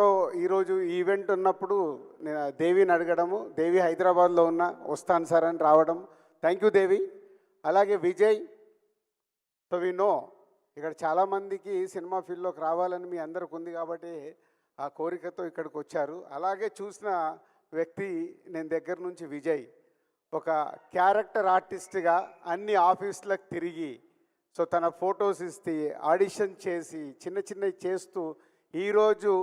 నాతో ఈరోజు ఈవెంట్ ఉన్నప్పుడు నేను దేవిని అడగడము దేవి హైదరాబాద్లో ఉన్న వస్తాను సార్ అని రావడం. Thank you Devi. అలాగే విజయ్ సో వి నో ఇక్కడ చాలామందికి సినిమా ఫీల్డ్లోకి రావాలని మీ అందరికి ఉంది కాబట్టి ఆ కోరికతో ఇక్కడికి వచ్చారు. అలాగే చూసిన వ్యక్తి నేను దగ్గర నుంచి విజయ్. ఒక క్యారెక్టర్ ఆర్టిస్ట్గా అన్ని ఆఫీసులకు తిరిగి సో తన ఫొటోస్ ఇస్తే ఆడిషన్ చేసి చిన్న చిన్నవి చేస్తూ ఈరోజు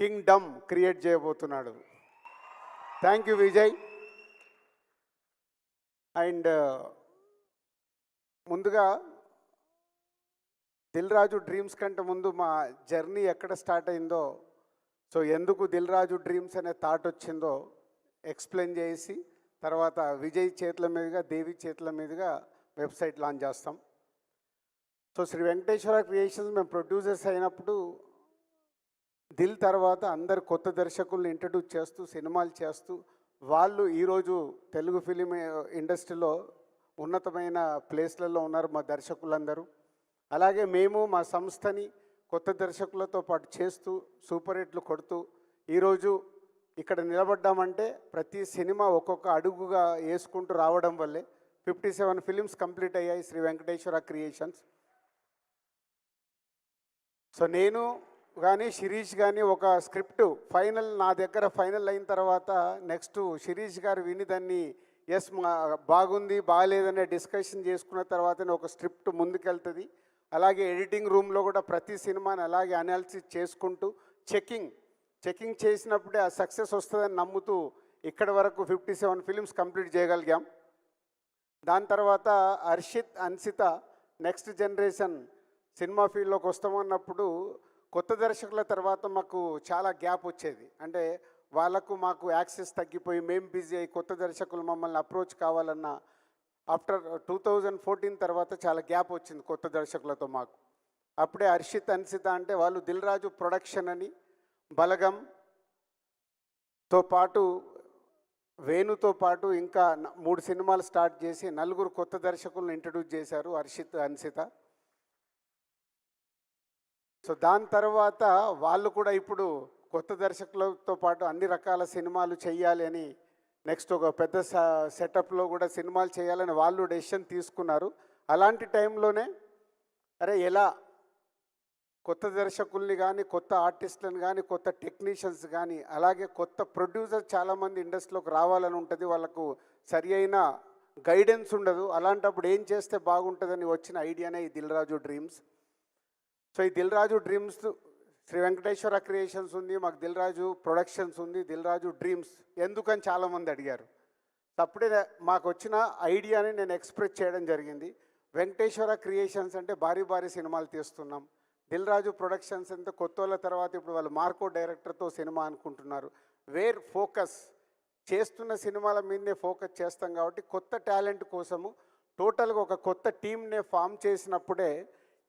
కింగ్డమ్ క్రియేట్ చేయబోతున్నాడు. Thank you Vijay. అండ్ ముందుగా దిల్ రాజు డ్రీమ్స్ కంటే ముందు మా జర్నీ ఎక్కడ స్టార్ట్ అయిందో సో ఎందుకు దిల్ రాజు డ్రీమ్స్ అనే థాట్ వచ్చిందో ఎక్స్ప్లెయిన్ చేసి తర్వాత విజయ్ చేతుల మీదుగా దేవి చేతుల మీదుగా వెబ్సైట్ లాంచ్ చేస్తాం. సో శ్రీ వెంకటేశ్వర క్రియేషన్స్ మేము ప్రొడ్యూసర్స్ అయినప్పుడు దిల్ తర్వాత అందరు కొత్త దర్శకులను ఇంట్రడ్యూస్ చేస్తూ సినిమాలు చేస్తూ వాళ్ళు ఈరోజు తెలుగు ఫిలిం ఇండస్ట్రీలో ఉన్నతమైన ప్లేస్లలో ఉన్నారు మా దర్శకులందరూ. అలాగే మేము మా సంస్థని కొత్త దర్శకులతో పాటు చేస్తూ సూపర్ హిట్లు కొడుతూ ఈరోజు ఇక్కడ నిలబడ్డామంటే ప్రతి సినిమా ఒక్కొక్క అడుగుగా వేసుకుంటూ రావడం వల్లే ఫిఫ్టీ సెవెన్ ఫిలిమ్స్ కంప్లీట్ అయ్యాయి శ్రీ వెంకటేశ్వర క్రియేషన్స్. సో నేను కానీ శిరీష్ కానీ ఒక స్క్రిప్ట్ ఫైనల్ నా దగ్గర ఫైనల్ అయిన తర్వాత నెక్స్ట్ శిరీష్ గారు విని దాన్ని ఎస్ మా బాగుంది బాగాలేదనే డిస్కషన్ చేసుకున్న తర్వాతనే ఒక స్క్రిప్ట్ ముందుకెళ్తుంది. అలాగే ఎడిటింగ్ రూమ్లో కూడా ప్రతి సినిమాని అలాగే అనాలిసిస్ చేసుకుంటూ చెకింగ్ చెకింగ్ చేసినప్పుడే ఆ సక్సెస్ వస్తుందని నమ్ముతూ ఇక్కడి వరకు ఫిఫ్టీ సెవెన్ ఫిలిమ్స్ కంప్లీట్ చేయగలిగాం. దాని తర్వాత Harshit Hanshitha next generation cinema ఫీల్డ్లోకి వస్తామన్నప్పుడు కొత్త దర్శకుల తర్వాత మాకు చాలా గ్యాప్ వచ్చేది. అంటే వాళ్ళకు మాకు యాక్సెస్ తగ్గిపోయి మేము బిజీ అయ్యి కొత్త దర్శకులు మమ్మల్ని అప్రోచ్ కావాలన్న ఆఫ్టర్ టూ థౌజండ్ ఫోర్టీన్ తర్వాత చాలా గ్యాప్ వచ్చింది కొత్త దర్శకులతో మాకు. అప్పుడే హర్షిత్ అన్సిత అంటే వాళ్ళు దిల్ రాజు ప్రొడక్షన్ అని బలగంతో పాటు వేణుతో పాటు ఇంకా మూడు సినిమాలు స్టార్ట్ చేసి నలుగురు కొత్త దర్శకులను ఇంట్రడ్యూస్ చేశారు హర్షిత్ అన్సిత. సో దాని తర్వాత వాళ్ళు కూడా ఇప్పుడు కొత్త దర్శకులతో పాటు అన్ని రకాల సినిమాలు చేయాలి అని నెక్స్ట్ ఒక పెద్ద సెటప్లో కూడా సినిమాలు చేయాలని వాళ్ళు డెసిషన్ తీసుకున్నారు. అలాంటి టైంలోనే అరే ఎలా? కొత్త దర్శకుల్ని కానీ కొత్త ఆర్టిస్టులను కానీ కొత్త టెక్నీషియన్స్ కానీ అలాగే కొత్త ప్రొడ్యూసర్ చాలామంది ఇండస్ట్రీలోకి రావాలని ఉంటుంది. వాళ్ళకు సరి అయిన గైడెన్స్ ఉండదు. అలాంటప్పుడు ఏం చేస్తే బాగుంటుందని వచ్చిన ఐడియానే ఈ దిల్ రాజు డ్రీమ్స్. సో ఈ దిల్ రాజు డ్రీమ్స్ శ్రీ వెంకటేశ్వర క్రియేషన్స్ ఉంది మాకు దిల్ రాజు ప్రొడక్షన్స్ ఉంది దిల్ రాజు డ్రీమ్స్ ఎందుకని చాలామంది అడిగారు. అప్పుడే మాకు వచ్చిన ఐడియాని నేను ఎక్స్ప్రెస్ చేయడం జరిగింది. వెంకటేశ్వర క్రియేషన్స్ అంటే భారీ భారీ సినిమాలు తీస్తున్నాం. దిల్ రాజు ప్రొడక్షన్స్ అంటే కొత్త వాళ్ళ తర్వాత ఇప్పుడు వాళ్ళు మార్కో డైరెక్టర్తో సినిమా అనుకుంటున్నారు. వేర్ ఫోకస్ చేస్తున్న సినిమాల మీదనే ఫోకస్ చేస్తాం కాబట్టి కొత్త టాలెంట్ కోసము టోటల్గా ఒక కొత్త టీంనే ఫామ్ చేసినప్పుడే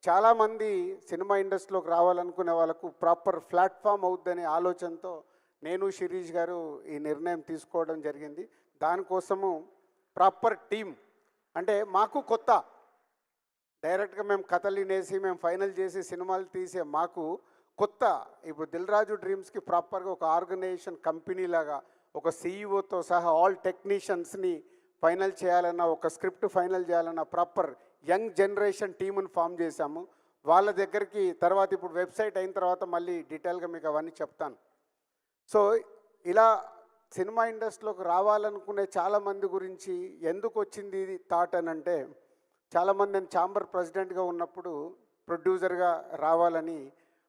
చాలామంది సినిమా ఇండస్ట్రీలోకి రావాలనుకునే వాళ్ళకు ప్రాపర్ ప్లాట్ఫామ్ అవుద్దనే ఆలోచనతో నేను శిరీష్ గారు ఈ నిర్ణయం తీసుకోవడం జరిగింది. దానికోసము ప్రాపర్ టీం అంటే మాకు కొత్త డైరెక్ట్గా మేము కథలు వినేసి మేము ఫైనల్ చేసి సినిమాలు తీసే మాకు కొత్త ఇప్పుడు దిల్ రాజు డ్రీమ్స్కి ప్రాపర్గా ఒక ఆర్గనైజేషన్ కంపెనీ లాగా ఒక సీఈఓతో సహా ఆల్ టెక్నీషియన్స్ని ఫైనల్ చేయాలన్న ఒక స్క్రిప్ట్ ఫైనల్ చేయాలన్న ప్రాపర్ యంగ్ జనరేషన్ టీమును ఫామ్ చేశాము. వాళ్ళ దగ్గరికి తర్వాత ఇప్పుడు వెబ్సైట్ అయిన తర్వాత మళ్ళీ డీటెయిల్గా మీకు అవన్నీ చెప్తాను. సో ఇలా సినిమా ఇండస్ట్రీలోకి రావాలనుకునే చాలామంది గురించి ఎందుకు వచ్చింది ఇది థాట్ అని అంటే చాలామంది నేను ఛాంబర్ ప్రెసిడెంట్గా ఉన్నప్పుడు ప్రొడ్యూసర్గా రావాలని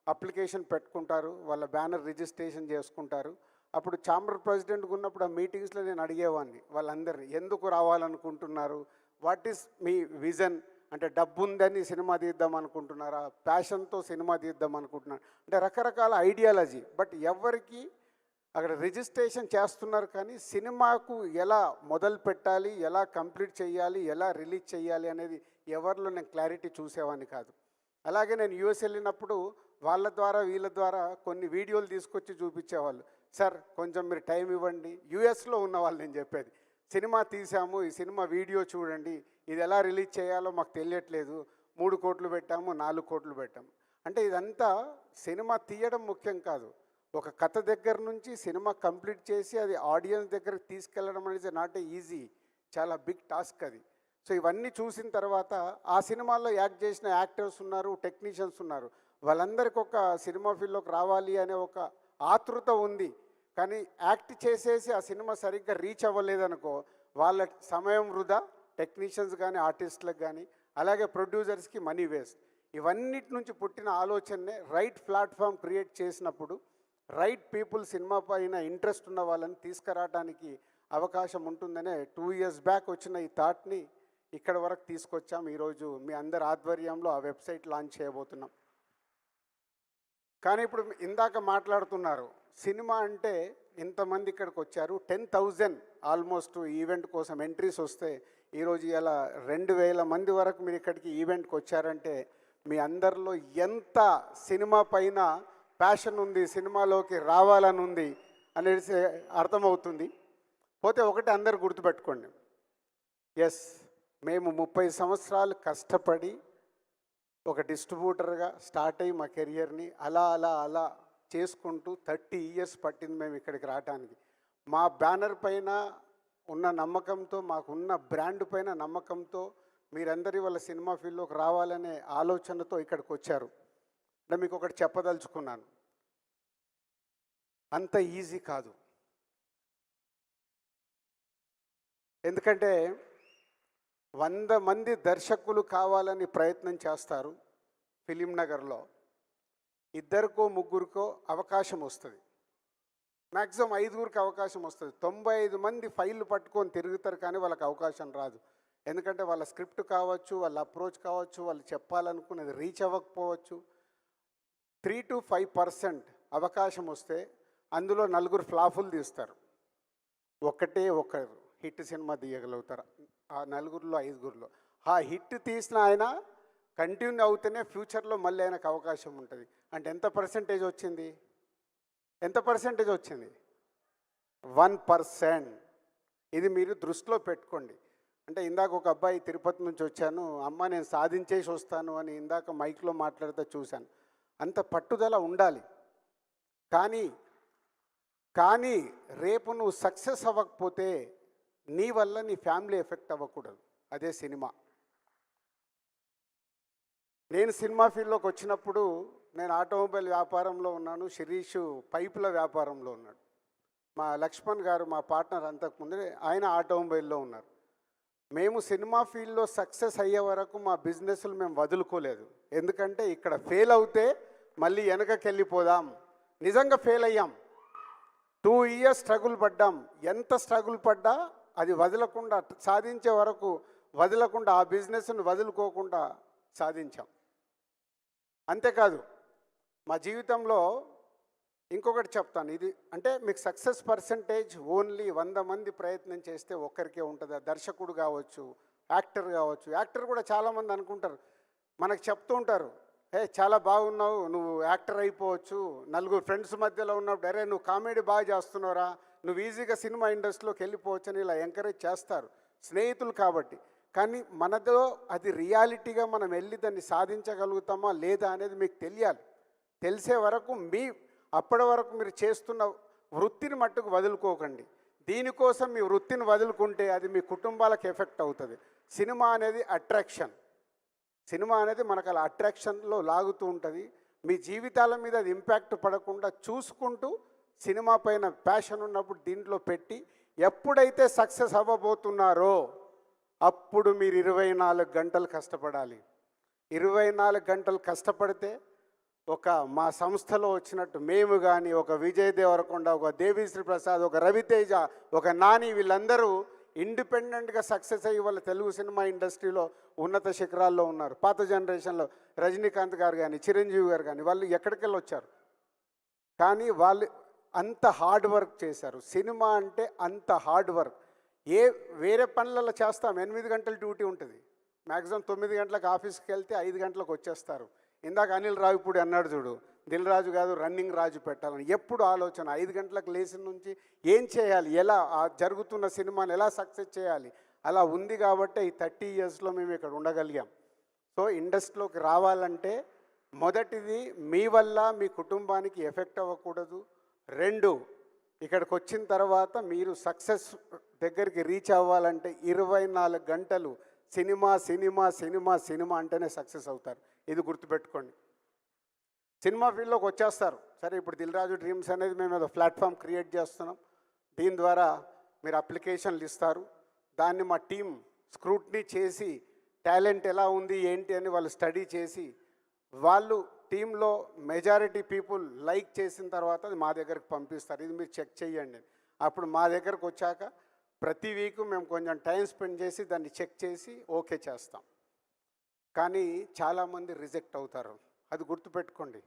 అప్లికేషన్ పెట్టుకుంటారు వాళ్ళ బ్యానర్ రిజిస్ట్రేషన్ చేసుకుంటారు. అప్పుడు ఛాంబర్ ప్రెసిడెంట్గా ఉన్నప్పుడు ఆ మీటింగ్స్లో నేను అడిగేవాడిని వాళ్ళందరినీ ఎందుకు రావాలనుకుంటున్నారు? వాట్ ఈస్ మీ విజన్? అంటే డబ్బు ఉందని సినిమా తీద్దాం అనుకుంటున్నారా? ప్యాషన్తో సినిమా తీద్దాం అనుకుంటున్నారు? అంటే రకరకాల ఐడియాలజీ. బట్ ఎవరికి అక్కడ రిజిస్ట్రేషన్ చేస్తున్నారు కానీ సినిమాకు ఎలా మొదలు పెట్టాలి ఎలా కంప్లీట్ చేయాలి ఎలా రిలీజ్ చేయాలి అనేది ఎవరిలో నేను క్లారిటీ చూసేవాడిని కాదు. అలాగే నేను యూఎస్ వెళ్ళినప్పుడు వాళ్ళ ద్వారా వీళ్ళ ద్వారా కొన్ని వీడియోలు తీసుకొచ్చి చూపించేవాళ్ళు. సార్ కొంచెం మీరు టైం ఇవ్వండి. యూఎస్లో ఉన్న వాళ్ళు నేను చెప్పేది. సినిమా తీసాము ఈ సినిమా వీడియో చూడండి ఇది ఎలా రిలీజ్ చేయాలో మాకు తెలియట్లేదు. మూడు కోట్లు పెట్టాము నాలుగు కోట్లు పెట్టాము అంటే ఇదంతా సినిమా తీయడం ముఖ్యం కాదు. ఒక కథ దగ్గర నుంచి సినిమా కంప్లీట్ చేసి అది ఆడియన్స్ దగ్గరికి తీసుకెళ్ళడం అనేది నాట్ ఏ ఈజీ చాలా బిగ్ టాస్క్ అది. సో ఇవన్నీ చూసిన తర్వాత ఆ సినిమాల్లో యాక్ట్ చేసిన యాక్టర్స్ ఉన్నారు టెక్నీషియన్స్ ఉన్నారు. వాళ్ళందరికీ ఒక సినిమా ఫీల్డ్లోకి రావాలి అనే ఒక ఆతృత ఉంది. కానీ యాక్ట్ చేసేసి ఆ సినిమా సరిగ్గా రీచ్ అవ్వలేదనుకో వాళ్ళ సమయం వృధా టెక్నీషియన్స్ కానీ ఆర్టిస్టులకు కానీ అలాగే ప్రొడ్యూసర్స్కి మనీ వేస్ట్. ఇవన్నిటి నుంచి పుట్టిన ఆలోచననే రైట్ ప్లాట్ఫామ్ క్రియేట్ చేసినప్పుడు రైట్ పీపుల్ సినిమా పైన ఇంట్రెస్ట్ ఉన్న వాళ్ళని తీసుకురావడానికి అవకాశం ఉంటుందనే టూ ఇయర్స్ బ్యాక్ వచ్చిన ఈ థాట్ని ఇక్కడ వరకు తీసుకొచ్చాం. ఈరోజు మీ అందరి ఆధ్వర్యంలో ఆ వెబ్సైట్ లాంచ్ చేయబోతున్నాం. కానీ ఇప్పుడు ఇందాక మాట్లాడుతున్నారు సినిమా అంటే ఇంతమంది ఇక్కడికి వచ్చారు. టెన్ థౌజండ్ ఆల్మోస్ట్ ఈవెంట్ కోసం ఎంట్రీస్ వస్తే ఈరోజు ఇలా రెండు వేల మంది వరకు మీరు ఇక్కడికి ఈవెంట్కి వచ్చారంటే మీ అందరిలో ఎంత సినిమా పైన ప్యాషన్ ఉంది సినిమాలోకి రావాలని ఉంది అనేది అర్థమవుతుంది. పోతే ఒకటి అందరు గుర్తుపెట్టుకోండి. ఎస్ మేము ముప్పై సంవత్సరాలు కష్టపడి ఒక డిస్ట్రిబ్యూటర్గా స్టార్ట్ అయ్యి మా కెరియర్ని అలా అలా అలా చేసుకుంటూ థర్టీ ఇయర్స్ పట్టింది మేము ఇక్కడికి రావడానికి మా బ్యానర్ పైన ఉన్న నమ్మకంతో మాకున్న బ్రాండ్ పైన నమ్మకంతో మీరందరి వాళ్ళ సినిమా ఫీల్డ్లోకి రావాలనే ఆలోచనతో ఇక్కడికి వచ్చారు అంటే మీకు ఒకటి చెప్పదలుచుకున్నాను. అంత ఈజీ కాదు. ఎందుకంటే వంద మంది దర్శకులు కావాలని ప్రయత్నం చేస్తారు ఫిలిం నగర్లో. ఇద్దరికో ముగ్గురికో అవకాశం వస్తుంది. మ్యాక్సిమం ఐదుగురికి అవకాశం వస్తుంది. తొంభై ఐదు మంది ఫైళ్ళు పట్టుకొని తిరుగుతారు కానీ వాళ్ళకి అవకాశం రాదు. ఎందుకంటే వాళ్ళ స్క్రిప్ట్ కావచ్చు వాళ్ళ అప్రోచ్ కావచ్చు వాళ్ళు చెప్పాలనుకున్నది రీచ్ అవ్వకపోవచ్చు. త్రీ టు ఫైవ్ పర్సెంట్ అవకాశం వస్తే అందులో నలుగురు ఫ్లాఫులు తీస్తారు. ఒకటే ఒకరు హిట్ సినిమా తీయగలుగుతారు. ఆ నలుగురిలో ఐదుగురిలో. ఆ హిట్ తీసిన ఆయన కంటిన్యూ అవుతేనే ఫ్యూచర్లో మళ్ళీ ఆయనకు అవకాశం ఉంటుంది. అంటే ఎంత పర్సెంటేజ్ వచ్చింది? ఎంత పర్సెంటేజ్ వచ్చింది? One percent. ఇది మీరు దృష్టిలో పెట్టుకోండి. అంటే ఇందాక ఒక అబ్బాయి తిరుపతి నుంచి వచ్చాను అమ్మ నేను సాధించేసి వస్తాను అని ఇందాక మైక్లో మాట్లాడితే చూశాను. అంత పట్టుదల ఉండాలి. కానీ కానీ రేపు నువ్వు సక్సెస్ అవ్వకపోతే నీ వల్ల నీ ఫ్యామిలీ ఎఫెక్ట్ అవ్వకూడదు. అదే సినిమా. నేను సినిమా ఫీల్డ్లోకి వచ్చినప్పుడు నేను ఆటోమొబైల్ వ్యాపారంలో ఉన్నాను శిరీష్ పైపుల వ్యాపారంలో ఉన్నాడు. మా లక్ష్మణ్ గారు మా పార్ట్నర్ అంతకుముందే ఆయన ఆటోమొబైల్లో ఉన్నారు. మేము సినిమా ఫీల్డ్లో సక్సెస్ అయ్యే వరకు మా బిజినెస్లు మేము వదులుకోలేదు. ఎందుకంటే ఇక్కడ ఫెయిల్ అవుతే మళ్ళీ వెనకకి వెళ్ళిపోదాం నిజంగా ఫెయిల్ అయ్యాం. టూ ఇయర్స్ స్ట్రగుల్ పడ్డాం. ఎంత స్ట్రగుల్ పడ్డా అది వదలకుండా సాధించే వరకు వదలకుండా ఆ బిజినెస్ను వదులుకోకుండా సాధించాం. అంతేకాదు మా జీవితంలో ఇంకొకటి చెప్తాను. ఇది అంటే మీకు సక్సెస్ పర్సంటేజ్ ఓన్లీ వంద మంది ప్రయత్నం చేస్తే ఒక్కరికే ఉంటుంది. దర్శకుడు కావచ్చు యాక్టర్ కావచ్చు. యాక్టర్ కూడా చాలామంది అనుకుంటారు. మనకు చెప్తూ ఉంటారు ఏ చాలా బాగున్నావు నువ్వు యాక్టర్ అయిపోవచ్చు. నలుగురు ఫ్రెండ్స్ మధ్యలో ఉన్నప్పుడు అరే నువ్వు కామెడీ బాగా చేస్తున్నావురా. నువ్వు ఈజీగా సినిమా ఇండస్ట్రీలోకి వెళ్ళిపోవచ్చు అని ఇలా ఎంకరేజ్ చేస్తారు. స్నేహితులు కాబట్టి. కానీ మనదో అది రియాలిటీగా మనం వెళ్ళి దాన్ని సాధించగలుగుతామా లేదా అనేది మీకు తెలియాలి. తెలిసే వరకు మీ అప్పటి వరకు మీరు చేస్తున్న వృత్తిని మట్టుకు వదులుకోకండి. దీనికోసం మీ వృత్తిని వదులుకుంటే అది మీ కుటుంబాలకు ఎఫెక్ట్ అవుతుంది. సినిమా అనేది అట్రాక్షన్. సినిమా అనేది మనకు అలా అట్రాక్షన్లో లాగుతూ ఉంటుంది. మీ జీవితాల మీద అది ఇంపాక్ట్ పడకుండా చూసుకుంటూ సినిమా పైన ప్యాషన్ ఉన్నప్పుడు దీంట్లో పెట్టి ఎప్పుడైతే సక్సెస్ అవ్వబోతున్నారో అప్పుడు మీరు ఇరవై నాలుగు గంటలు కష్టపడాలి. ఇరవై నాలుగు గంటలు కష్టపడితే ఒక మా సంస్థలో వచ్చినట్టు మేము కానీ ఒక విజయ్ దేవరకొండ ఒక దేవిశ్రీ ప్రసాద్ ఒక రవితేజ ఒక నాని వీళ్ళందరూ ఇండిపెండెంట్గా సక్సెస్ అయ్యి వాళ్ళ తెలుగు సినిమా ఇండస్ట్రీలో ఉన్నత శిఖరాల్లో ఉన్నారు. పాత జనరేషన్లో రజనీకాంత్ గారు కానీ చిరంజీవి గారు కానీ వాళ్ళు ఎక్కడికి వెళ్ళి వచ్చారు? కానీ వాళ్ళు అంత హార్డ్ వర్క్ చేశారు. సినిమా అంటే అంత హార్డ్ వర్క్. ఏ వేరే పనులలో చేస్తాం. ఎనిమిది గంటల డ్యూటీ ఉంటుంది. మ్యాక్సిమం తొమ్మిది గంటలకు ఆఫీస్కి వెళ్తే ఐదు గంటలకు వచ్చేస్తారు. ఇందాక అనిల్ రావిపూడి అన్నాడు చూడు దిల్ రాజు కాదు రన్నింగ్ రాజు పెట్టాలని. ఎప్పుడు ఆలోచన ఐదు గంటలకు లేచిన నుంచి ఏం చేయాలి? ఎలా ఆ జరుగుతున్న సినిమాని ఎలా సక్సెస్ చేయాలి? అలా ఉంది కాబట్టి ఈ థర్టీ ఇయర్స్లో మేము ఇక్కడ ఉండగలిగాం. సో ఇండస్ట్రీలోకి రావాలంటే మొదటిది మీ వల్ల మీ కుటుంబానికి ఎఫెక్ట్ అవ్వకూడదు. రెండు ఇక్కడికి వచ్చిన తర్వాత మీరు సక్సెస్ దగ్గరికి రీచ్ అవ్వాలంటే ఇరవై నాలుగు గంటలు సినిమా సినిమా సినిమా సినిమా అంటేనే సక్సెస్ అవుతారు. ఇది గుర్తుపెట్టుకోండి. సినిమా ఫీల్డ్లోకి వచ్చేస్తారు. సరే ఇప్పుడు దిల్ రాజు డ్రీమ్స్ అనేది మేము ఏదో ప్లాట్ఫామ్ క్రియేట్ చేస్తున్నాం. దీని ద్వారా మీరు అప్లికేషన్లు ఇస్తారు. దాన్ని మా టీం స్క్రూట్నీ చేసి టాలెంట్ ఎలా ఉంది ఏంటి అని వాళ్ళు స్టడీ చేసి వాళ్ళు టీంలో మెజారిటీ పీపుల్ లైక్ చేసిన తర్వాత అది మా దగ్గరకు పంపిస్తారు. ఇది మీరు చెక్ చేయండి. అప్పుడు మా దగ్గరకు వచ్చాక ప్రతి వీక్ మేము కొంచెం టైం స్పెండ్ చేసి దాన్ని చెక్ చేసి ఓకే చేస్తాం. కానీ చాలామంది రిజెక్ట్ అవుతారు. అది గుర్తుపెట్టుకోండి.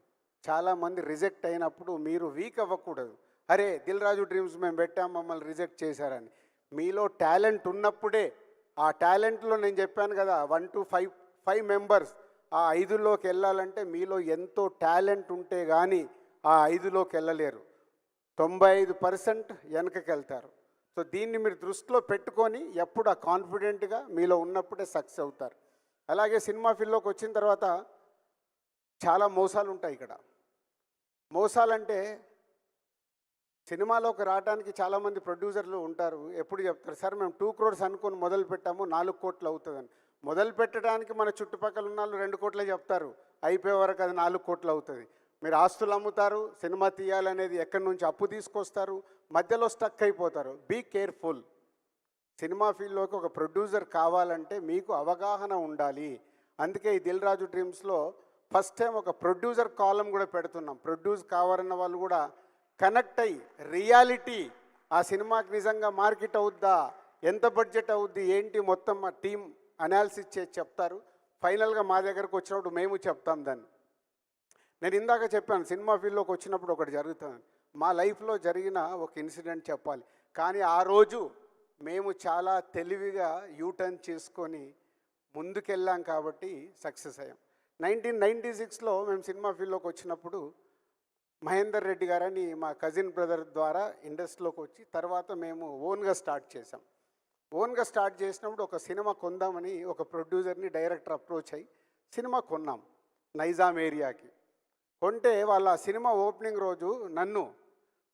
చాలామంది రిజెక్ట్ అయినప్పుడు మీరు వీక్ అవ్వకూడదు. అరే దిల్ రాజు డ్రీమ్స్ మేము పెట్టాం మమ్మల్ని రిజెక్ట్ చేశారని. మీలో టాలెంట్ ఉన్నప్పుడే ఆ టాలెంట్లో నేను చెప్పాను కదా one two five five members ఆ ఐదులోకి వెళ్ళాలంటే మీలో ఎంతో టాలెంట్ ఉంటే కానీ ఆ ఐదులోకి వెళ్ళలేరు. తొంభై ఐదు పర్సెంట్ వెనకకి వెళ్తారు సో దీన్ని మీరు దృష్టిలో పెట్టుకొని ఎప్పుడు ఆ కాన్ఫిడెంట్గా మీలో ఉన్నప్పుడే సక్సెస్ అవుతారు. అలాగే సినిమా ఫీల్డ్లోకి వచ్చిన తర్వాత చాలా మోసాలు ఉంటాయి ఇక్కడ. మోసాలంటే సినిమాలోకి రావడానికి చాలామంది ప్రొడ్యూసర్లు ఉంటారు. ఎప్పుడు చెప్తారు సార్ మేము టూ క్రోడ్స్ అనుకొని మొదలు పెట్టాము నాలుగు కోట్లు అవుతుందని. మొదలు పెట్టడానికి మన చుట్టుపక్కల ఉన్న వాళ్ళు రెండు కోట్లే చెప్తారు. అయిపోయే వరకు అది నాలుగు కోట్లు అవుతుంది. మీరు ఆస్తులు అమ్ముతారు సినిమా తీయాలనేది ఎక్కడి నుంచి అప్పు తీసుకొస్తారు మధ్యలో స్టక్ అయిపోతారు. బీ కేర్ఫుల్ సినిమా ఫీల్డ్లోకి ఒక ప్రొడ్యూసర్ కావాలంటే మీకు అవగాహన ఉండాలి. అందుకే ఈ దిల్ రాజు డ్రీమ్స్లో ఫస్ట్ టైం ఒక ప్రొడ్యూసర్ కాలం కూడా పెడుతున్నాం. ప్రొడ్యూస్ కావాలన్న వాళ్ళు కూడా కనెక్ట్ అయ్యి రియాలిటీ ఆ సినిమాకి నిజంగా మార్కెట్ అవుద్దా ఎంత బడ్జెట్ అవుద్ది ఏంటి మొత్తం మా టీం అనాలిసిస్ చేసి చెప్తారు. ఫైనల్గా మా దగ్గరకు వచ్చినప్పుడు మేము చెప్తాం దాన్ని. నేను ఇందాక చెప్పాను సినిమా ఫీల్డ్లోకి వచ్చినప్పుడు ఒకటి జరుగుతుంది. మా లైఫ్లో జరిగిన ఒక ఇన్సిడెంట్ చెప్పాలి. కానీ ఆ రోజు మేము చాలా తెలివిగా యూటర్న్ చేసుకొని ముందుకెళ్ళాం కాబట్టి సక్సెస్ అయ్యాం. నైన్టీన్ నైంటీ సిక్స్లో మేము సినిమా ఫీల్డ్లోకి వచ్చినప్పుడు మహేందర్ రెడ్డి గారని మా కజిన్ బ్రదర్ ద్వారా ఇండస్ట్రీలోకి వచ్చి తర్వాత మేము ఓన్గా స్టార్ట్ చేసాం ఓన్గా స్టార్ట్ చేసినప్పుడు ఒక సినిమా కొందామని ఒక ప్రొడ్యూసర్ని డైరెక్టర్ అప్రోచ్ అయ్యి సినిమా కొన్నాం నైజాం ఏరియాకి. కొంటే వాళ్ళ సినిమా ఓపెనింగ్ రోజు నన్ను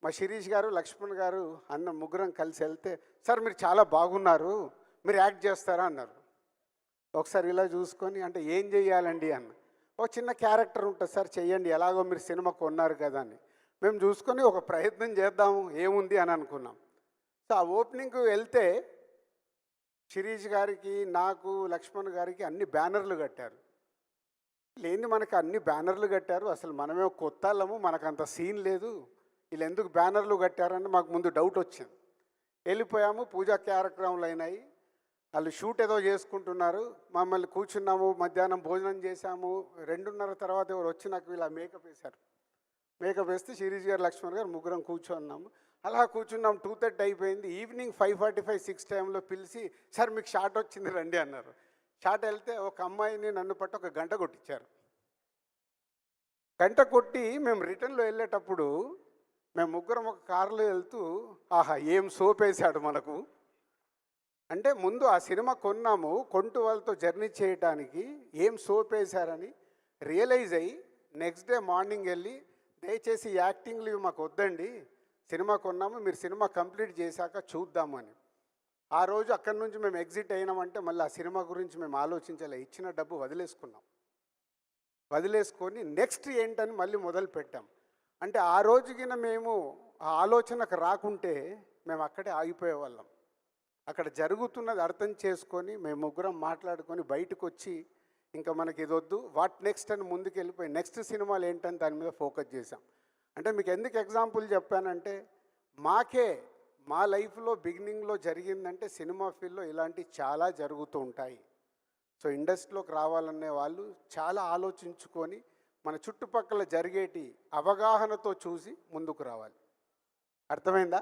మా శిరీష్ గారు లక్ష్మణ్ గారు అన్న ముగ్గురం కలిసి వెళ్తే సార్ మీరు చాలా బాగున్నారు మీరు యాక్ట్ చేస్తారా? అన్నారు. ఒకసారి ఇలా చూసుకొని అంటే ఏం చేయాలండి అన్న. ఒక చిన్న క్యారెక్టర్ ఉంటుంది సార్ చెయ్యండి ఎలాగో మీరు సినిమా కొన్నారు కదా అని. మేము చూసుకొని ఒక ప్రయత్నం చేద్దాము ఏముంది అని అనుకున్నాం. సో ఆ ఓపెనింగ్కి వెళ్తే శిరీష్ గారికి నాకు లక్ష్మణ్ గారికి అన్ని బ్యానర్లు కట్టారు. లేని మనకి అన్ని బ్యానర్లు కట్టారు. అసలు మనమే కొత్త వాళ్ళము. మనకు అంత సీన్ లేదు. వీళ్ళు ఎందుకు బ్యానర్లు కట్టారని మాకు ముందు డౌట్ వచ్చింది. వెళ్ళిపోయాము. పూజా కార్యక్రమాలు అయినాయి. వాళ్ళు షూట్ ఏదో చేసుకుంటున్నారు. మమ్మల్ని కూర్చున్నాము. మధ్యాహ్నం భోజనం చేశాము. రెండున్నర తర్వాత ఎవరు వచ్చి నాకు ఇలా మేకప్ వేశారు. మేకప్ వేస్తే శిరీష్ గారు లక్ష్మణ్ గారు ముగ్గురం కూర్చున్నాము. అలా కూర్చున్నాం. టూ థర్టీ అయిపోయింది. Evening five forty five six టైంలో పిలిచి సార్ మీకు షార్ట్ వచ్చింది. రండి అన్నారు. షార్ట్ వెళ్తే ఒక అమ్మాయిని నన్ను పట్టి ఒక గంట కొట్టించారు. గంట కొట్టి మేము రిటర్న్లో వెళ్ళేటప్పుడు మేము ముగ్గురం ఒక కారులో వెళ్తూ ఆహా ఏం సోప్ వేసాడు మనకు? అంటే ముందు ఆ సినిమా కొన్నాము కొంటు వాళ్ళతో జర్నీ చేయడానికి ఏం సోప్ వేశారని రియలైజ్ అయ్యి నెక్స్ట్ డే మార్నింగ్ వెళ్ళి దయచేసి యాక్టింగ్లు ఇవి మాకు వద్దండి సినిమా కొన్నాము మీరు సినిమా కంప్లీట్ చేశాక చూద్దామని ఆ రోజు అక్కడి నుంచి మేము ఎగ్జిట్ అయినామంటే మళ్ళీ ఆ సినిమా గురించి మేము ఆలోచించలే. ఇచ్చిన డబ్బు వదిలేసుకున్నాం. వదిలేసుకొని నెక్స్ట్ ఏంటని మళ్ళీ మొదలు పెట్టాం. అంటే ఆ రోజుకిన మేము ఆ ఆలోచనకు రాకుంటే మేము అక్కడే ఆగిపోయేవాళ్ళం. అక్కడ జరుగుతున్నది అర్థం చేసుకొని మేము ముగ్గురం మాట్లాడుకొని బయటకు వచ్చి ఇంకా మనకి ఇది వద్దు వాట్ నెక్స్ట్ అని ముందుకు వెళ్ళిపోయి నెక్స్ట్ సినిమాలు ఏంటని దాని మీద ఫోకస్ చేశాం. అంటే మీకు ఎందుకు ఎగ్జాంపుల్ చెప్పానంటే మాకే మా లైఫ్లో బిగినింగ్లో జరిగిందంటే సినిమా ఫీల్డ్లో ఇలాంటివి చాలా జరుగుతూ ఉంటాయి. సో ఇండస్ట్రీలోకి రావాలనే వాళ్ళు చాలా ఆలోచించుకొని మన చుట్టుపక్కల జరిగేటి అవగాహనతో చూసి ముందుకు రావాలి. అర్థమైందా?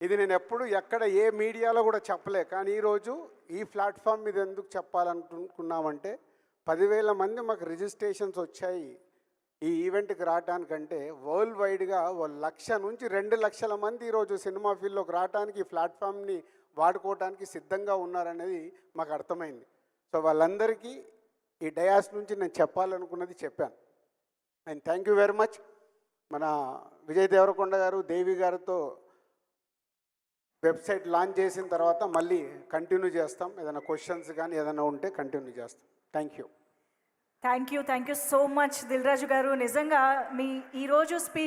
ఇది నేను ఎప్పుడు ఎక్కడ ఏ మీడియాలో కూడా చెప్పలే. కానీ ఈరోజు ఈ ప్లాట్ఫామ్ మీద ఎందుకు చెప్పాలనుకున్నామంటే పదివేల మంది మాకు రిజిస్ట్రేషన్స్ వచ్చాయి. ఈ ఈవెంట్కి రావడానికంటే వరల్డ్ వైడ్గా ఓ లక్ష నుంచి రెండు లక్షల మంది ఈరోజు సినిమా ఫీల్డ్లోకి రావడానికి ఈ ప్లాట్ఫామ్ని వాడుకోవడానికి సిద్ధంగా ఉన్నారనేది మాకు అర్థమైంది. సో వాళ్ళందరికీ ఈ డయాస్ నుంచి నేను చెప్పాలనుకున్నది చెప్పాను. And thank you very much. మన విజయ్ దేవరకొండ గారు దేవి గారితో వెబ్సైట్ లాంచ్ చేసిన తర్వాత మళ్ళీ కంటిన్యూ చేస్తాం. ఏదైనా క్వశ్చన్స్ కానీ ఏదైనా ఉంటే కంటిన్యూ చేస్తాం. Thank you. Thank you thank you so much Dil Raju గారు నిజంగా మీ ఈరోజు స్పీచ్